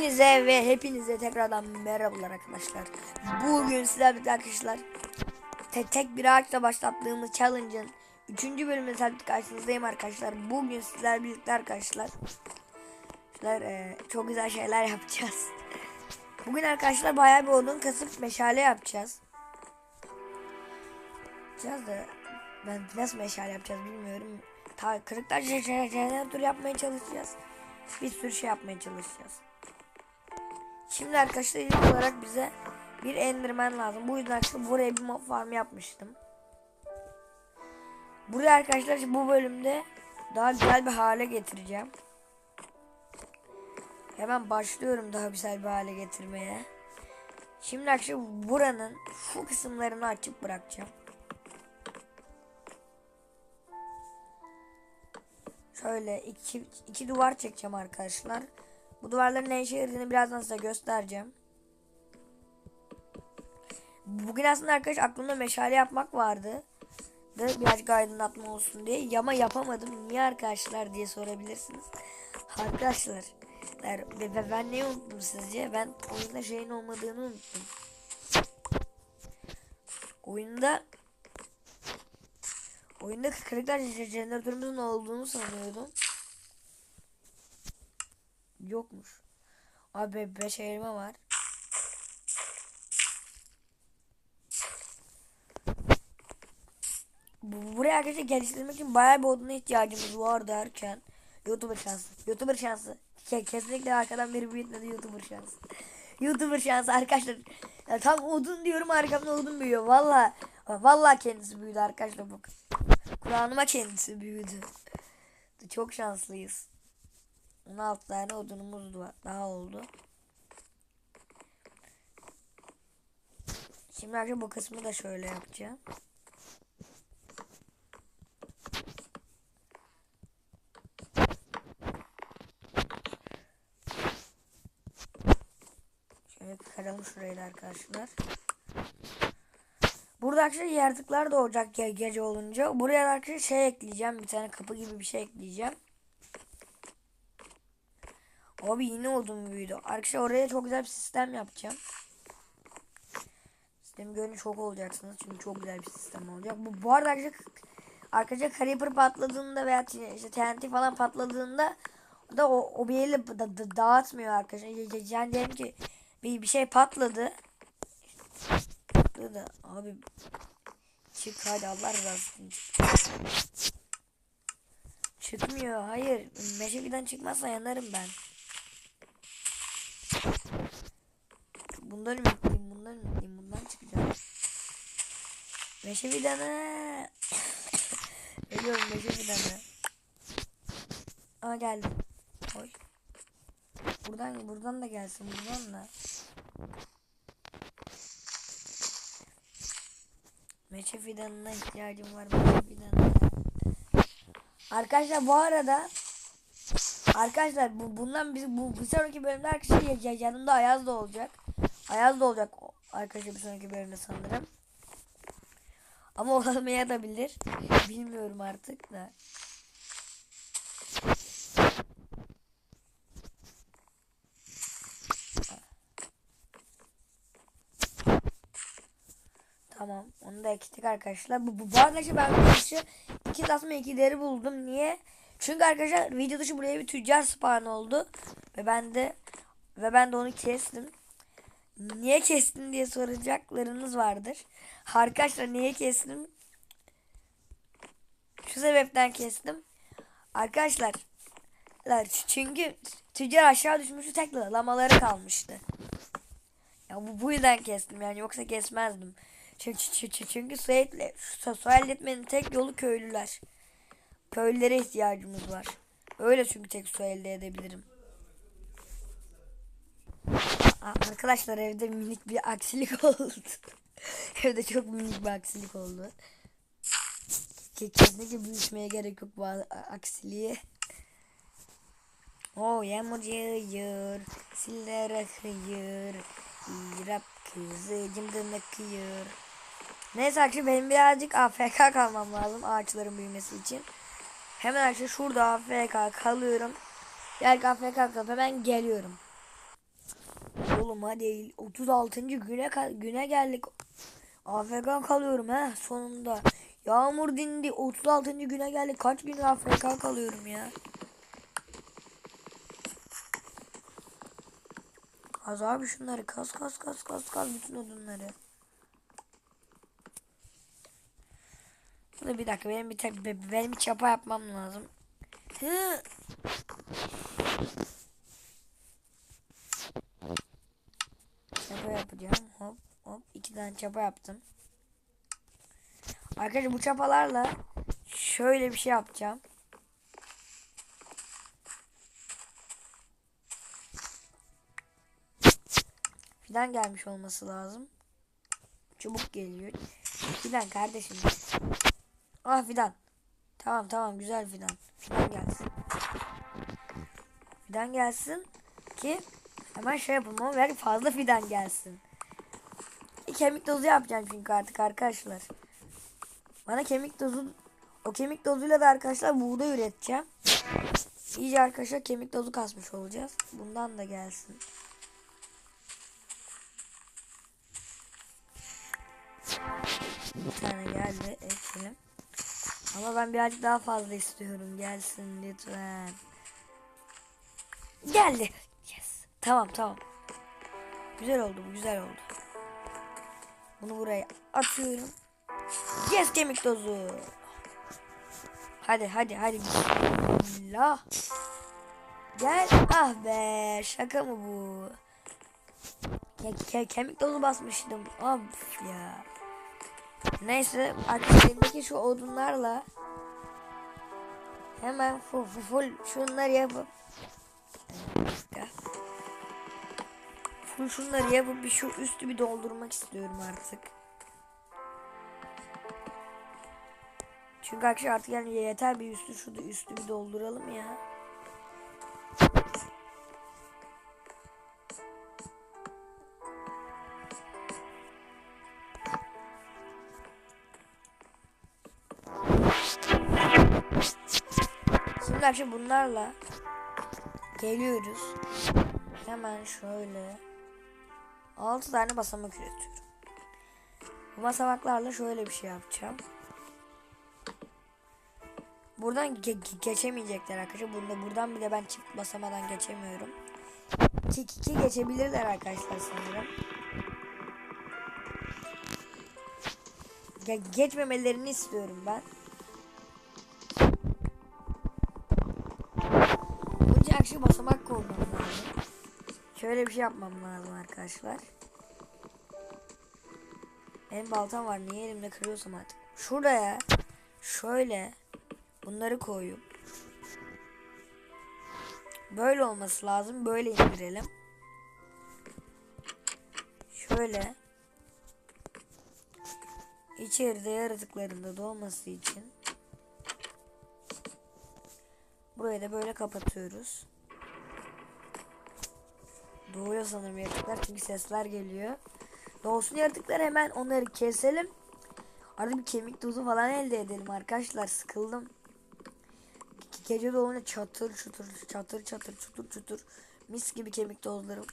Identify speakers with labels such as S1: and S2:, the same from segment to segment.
S1: Hepinize ve hepinize tekrardan merhabalar arkadaşlar. Bugün sizlerle arkadaşlar tek, tek bir ağaçla başlattığımız challenge'ın 3. bölümünde tabii karşınızdayım arkadaşlar. Bugün sizlerle birlikte arkadaşlar sizler, e, çok güzel şeyler yapacağız. Bugün arkadaşlar bayağı bir odun kasıp meşale yapacağız. Yapacağız da ben nasıl meşale yapacağız bilmiyorum. Ta kırıklar jeneratör yapmaya çalışacağız. Bir sürü şey yapmaya çalışacağız. Şimdi arkadaşlar ilk olarak bize bir enderman lazım. Bu yüzden arkadaşlar buraya bir mob farm yapmıştım. Buraya arkadaşlar bu bölümde daha güzel bir hale getireceğim. Hemen başlıyorum daha güzel bir hale getirmeye. Şimdi arkadaşlar buranın şu kısımlarını açıp bırakacağım. Şöyle iki, iki duvar çekeceğim arkadaşlar. Bu duvarların ne işe yaradığını birazdan size göstereceğim. Bugün aslında arkadaş aklımda meşale yapmak vardı. Da birazcık aydınlatma olsun diye. Ama yapamadım. Niye arkadaşlar diye sorabilirsiniz. Arkadaşlar. Ben, ben neyi unuttum sizce? Ben oyunda şeyin olmadığını unuttum. Oyunda Oyunda kırıklar jeneratörümüzün olduğunu sanıyordum. Yokmuş. Abi 5 elma var. Bu, buraya arkadaşlar geliştirmek için bayağı bir oduna ihtiyacımız var derken YouTuber şansı. YouTuber şansı. Ke kesinlikle arkadan biri büyütmedi YouTuber şansı. YouTuber şansı arkadaşlar. Ya tam odun diyorum arkamda odun büyüyor. Valla valla kendisi büyüdü arkadaşlar bakın. Kur'an'ıma kendisi büyüdü. Çok şanslıyız. 16 tane odunumuz. Daha oldu. Şimdi arkadaşlar bu kısmı da şöyle yapacağım. Şöyle kıralım şurayı da arkadaşlar. Burada arkadaşlar yaratıklar doğacak ge gece olunca. Buraya da arkadaşlar şey ekleyeceğim. Bir tane kapı gibi bir şey ekleyeceğim. Abi yine odun büyüdü. Arkadaşlar oraya çok güzel bir sistem yapacağım. Sistemi görünce çok olacaksınız. Çünkü çok güzel bir sistem olacak. Bu, bu arada arkadaşlar arkadaşlar Creeper patladığında veya işte TNT falan patladığında da o, o bir yeri da, da, dağıtmıyor arkadaşlar. Yani diyelim ki bir, bir şey patladı. Da abi çık hadi Allah razı olsun. Çıkmıyor. Hayır. Meşeviden çıkmazsa yanarım ben. Bundan ümitliyim. Bundan ümitliyim. Bundan çıkacağım. Meşevidanı. Ölüyorum meşevidanı. Aa geldi. Oy. Buradan buradan da gelsin. Buradan da. Meşe fidanına ihtiyacım var. Meşe fidanına. Arkadaşlar bu arada Arkadaşlar bu bundan biz bu bir sonraki bölümde arkadaşlar ya, yanımda Ayaz da olacak. Ayaz da olacak arkadaşlar bir sonraki bölümde sanırım. Ama olmaya. Bilmiyorum artık da. Tamam. Onu da ekledik arkadaşlar. Bu, bu, bu arkadaşlar ben video dışı iki tasma ikileri buldum. Niye? Çünkü arkadaşlar video dışı buraya bir tüccar spawn oldu. Ve ben de ve ben de onu kestim. Niye kestin diye soracaklarınız vardır. Arkadaşlar niye kestim? Şu sebepten kestim. Arkadaşlar çünkü tüccar aşağı düşmüştü tek lamaları kalmıştı. Ya bu, bu yüzden kestim yani yoksa kesmezdim. Çünkü, çünkü su, etle, su elde etmenin tek yolu köylüler. Köylülere ihtiyacımız var. Öyle çünkü tek su elde edebilirim. Arkadaşlar evde minik bir aksilik oldu. evde çok minik bir aksilik oldu. Kesinlikle büyütmeye gerek yok bu aksiliği. O yağmur yağıyor, siller akıyor, İrap kızı cimdin akıyor. Neyse arkadaşlar benim birazcık AFK kalmam lazım ağaçların büyümesi için. Hemen arkadaşlar şurada AFK kalıyorum. Birazcık AFK kalıp hemen geliyorum. Oğlum hadi 36. güne güne geldik. AFK kalıyorum ha sonunda. Yağmur dindi. 36. güne geldik. Kaç gün AFK kalıyorum ya. Az abi şunları kas kas kas kas kas bütün odunları. Bir dakika benim bir benim bir çapa yapmam lazım. Hı. Çapa yapacağım. Hop iki tane çapa yaptım. Arkadaşlar bu çapalarla şöyle bir şey yapacağım. Fidan gelmiş olması lazım. Çubuk geliyor. Fidan kardeşim. Ah fidan. Tamam tamam güzel fidan. Fidan gelsin. Fidan gelsin ki hemen şey yapalım ama fazla fidan gelsin. Kemik dozu yapacağım çünkü artık arkadaşlar. Bana kemik dozu o kemik dozuyla da arkadaşlar buğday üreteceğim. İyice arkadaşlar kemik dozu kasmış olacağız. Bundan da gelsin. Bir tane geldi ekelim. Ama ben birazcık daha fazla istiyorum. Gelsin lütfen. Geldi. Yes. Tamam tamam. Güzel oldu bu güzel oldu. Bunu buraya atıyorum. Yes kemik tozu. Hadi hadi hadi. Bismillah. Gel. Ah be şaka mı bu? Ke ke kemik tozu basmıştım. Of ya. Neyse arkadaşlar elimdeki şu odunlarla hemen full, full, şunları yapıp. Full şunları yapıp bir şu üstü bir doldurmak istiyorum artık. Çünkü arkadaşlar artık yani yeter bir üstü şu üstü bir dolduralım ya. Şimdi bunlarla geliyoruz. Hemen şöyle 6 tane basamak üretiyorum. Bu basamaklarla şöyle bir şey yapacağım. Buradan ge- ge- geçemeyecekler arkadaşlar. Bunda buradan bile ben çift basamadan geçemiyorum. Ki, ki, ki geçebilirler arkadaşlar sanırım. Ge- geçmemelerini istiyorum ben. Önce akşı basamak koymam lazım. Şöyle bir şey yapmam lazım arkadaşlar. Benim baltam var. Niye elimde kırıyorsam artık. Şuraya şöyle bunları koyup böyle olması lazım. Böyle indirelim. Şöyle içeride yaratıkların da doğması için burayı da böyle kapatıyoruz. Doğuyor sanırım yaratıklar çünkü sesler geliyor. Doğsun yaratıklar hemen onları keselim. Arada bir kemik tozu falan elde edelim arkadaşlar. Sıkıldım. Ge- Gece doğunca çatır çutur çatır çatır çutur çutur mis gibi kemik tozlarım.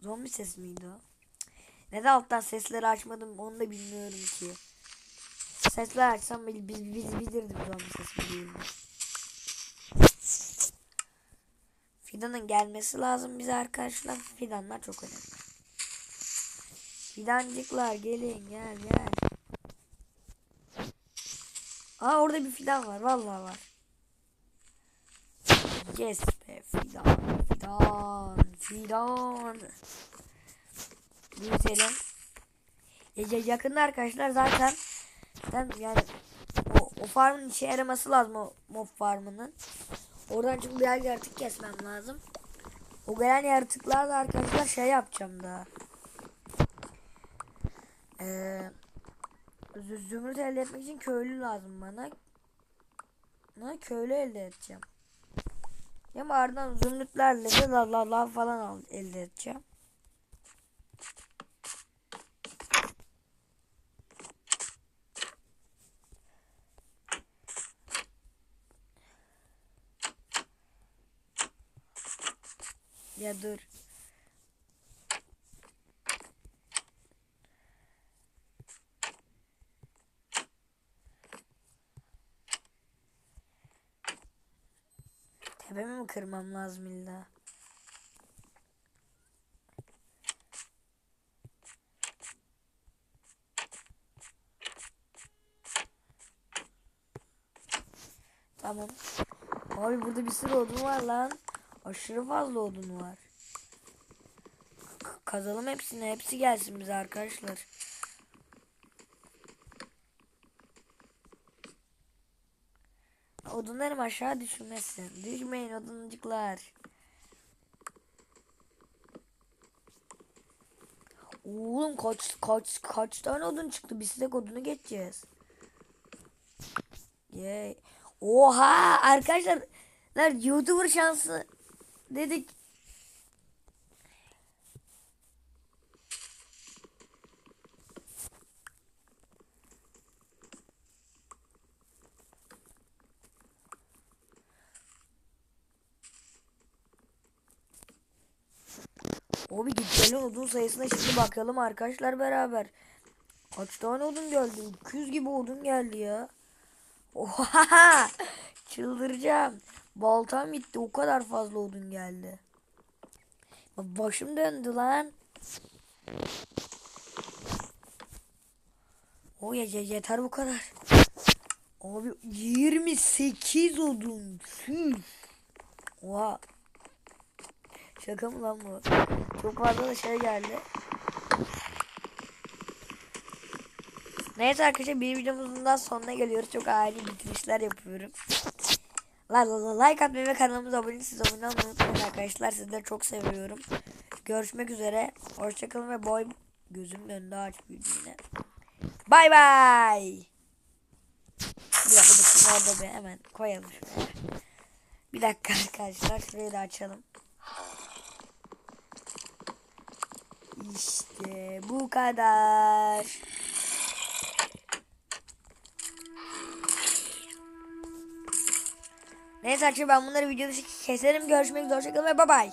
S1: Zombi ses miydi o? Neden alttan sesleri açmadım onu da bilmiyorum ki. Sesler açsam bil, bil, bil, bilirdim zombi sesi değil mi? Fidanın gelmesi lazım bize arkadaşlar. Fidanlar çok önemli. Fidancıklar gelin gel gel. Aa orada bir fidan var. Vallahi var. Yes be fidan. Fidan. Fidan. Büyütelim. Ya- yakında arkadaşlar zaten yani o, o farmın işe yaraması lazım o mob farmının. Oradan çünkü birer yaratık kesmem lazım. O gelen yaratıklarla arkadaşlar şey yapacağım daha. Ee, zü- zümrüt elde etmek için köylü lazım bana. Bana köylü elde edeceğim. Ya ardından zümrütlerle de la la la falan al, elde edeceğim. Ya dur. Tepemi mi kırmam lazım illa? Tamam. Abi burada bir sürü odun var lan. Aşırı fazla odun var. Kazalım hepsini. Hepsi gelsin bize arkadaşlar. Odunlarım aşağı düşmesin. Düşmeyin oduncuklar. Oğlum kaç kaç kaç tane odun çıktı? Biz tek odunu geçeceğiz. Yay. Oha arkadaşlar lan YouTuber şansı dedik. Abi gitgelen odun sayısına şimdi bakalım arkadaşlar beraber. Kaç tane odun geldi? 200 gibi odun geldi ya. Oha! Çıldıracağım. Baltam gitti. O kadar fazla odun geldi. Başım döndü lan. O ya yeter bu kadar. Abi 28 odun. Tüh. Oha. Şaka mı lan bu? Çok fazla da şey geldi. Neyse arkadaşlar bir videomuzun daha sonuna geliyoruz. Çok ani bitirişler yapıyorum. Like atmayı ve kanalımıza abone değilseniz abone olmayı unutmayın arkadaşlar. Sizleri çok seviyorum. Görüşmek üzere. Hoşçakalın ve boy gözümün önünde ağaç büyüdü yine. Bay bay. Bir dakika bütün orada bir hemen koyalım. Bir dakika arkadaşlar şurayı da açalım. İşte bu kadar. Neyse arkadaşlar ben bunları video dışı keserim. Görüşmek üzere. Hoşçakalın ve bay bay.